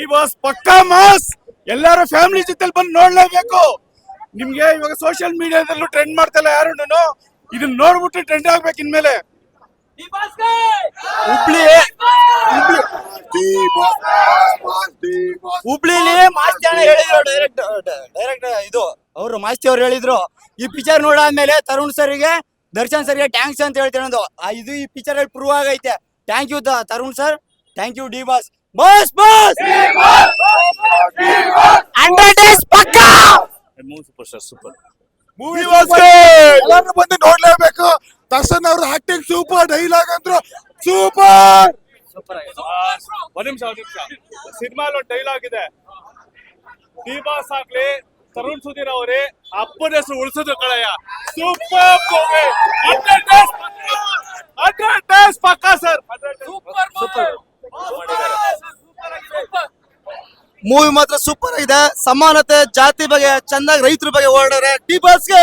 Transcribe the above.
ಈ ಬಾಸ್ ಪಕ್ಕಾ ಮಾಸ್. ಎಲ್ಲಾರು ಫ್ಯಾಮಿಲಿ ಜೊತೆ ಬಂದು ನೋಡ್ಲೇಬೇಕು. ನಿಮ್ಗೆ ಇವಾಗ ಸೋಷಿಯಲ್ ಮೀಡಿಯಾದಲ್ಲೂ ಟ್ರೆಂಡ್ ಮಾಡ್ತಲ್ಲ ಯಾರು ಇದನ್ನ ನೋಡ್ಬಿಟ್ಟು ಟ್ರೆಂಡ್ ಆಗ್ಬೇಕು ಇನ್ಮೇಲೆ. ಹುಬ್ಳಿ. ಹುಬ್ಳಿಲಿ ಮಾಸ್ತಿ ಅಣ್ಣ ಹೇಳಿದ್ರು ಡೈರೆಕ್ಟ್ ಡೈರೆಕ್ಟ್ ಇದು. ಅವರು ಮಾಸ್ತಿ ಅವ್ರು ಹೇಳಿದ್ರು. ಈ ಪಿಕ್ಚರ್ ನೋಡಾದ್ಮೇಲೆ ತರುಣ್ ಸರ್ಗೆ, ದರ್ಶನ್ ಸರ್ಗೆ ಟ್ಯಾಂಕ್ಸ್ ಅಂತ ಹೇಳ್ತೇನೆ. ಇದು ಈ ಪಿಕ್ಚರ್ ಅಲ್ಲಿ ಪ್ರೂವ್ ಆಗೈತೆ. Thank you Tarun sir. Thank you D boss boss bus! Hundred days ಪಕ್ಕಾ ಸೂಪರ್ ಸ್ಟಾರ್ ಸೂಪರ್ ಮೂವಿ ಎಲ್ಲರೂ ಬಂದು ನೋಡ್ಲೇಬೇಕು. ದರ್ಶನ್ ಅವ್ರ ಆಕ್ಟಿಂಗ್ ಸೂಪರ್ ಡೈಲಾಗ್ ಅಂದ್ರು ಸೂಪರ್ ಒಂದ್ ನಿಮಿಷ ಒಂದ್ ನಿಮಿಷ. ಸಿನಿಮಾ ಒಂದು ಡೈಲಾಗ್ ಇದೆ. ದೀಪಾಸ್ ಬಾಸ್ ಆಗ್ಲಿ ತರುಣ್ ಸುಧೀರ್ ಅವರೇ ಅಪ್ಪನ ಹೆಸರು ಉಳಿಸೋದು ಕಳೆಯ ಸೂಪರ್ ಹಂಡ್ರೆಡ್ ಡೇಸ್ ಪಕ್ಕ ಸರ್ ಸೂಪರ್ ಮೂವಿ ಮಾತ್ರ ಸೂಪರ್ ಆಗಿದೆ. ಸಮಾನತೆ ಜಾತಿ ಬಗ್ಗೆ ಚೆನ್ನಾಗಿ ರೈತರ ಬಗ್ಗೆ ಓಡಾಡ್ರೆ ಟಿ ಬಾಸ್ಗೆ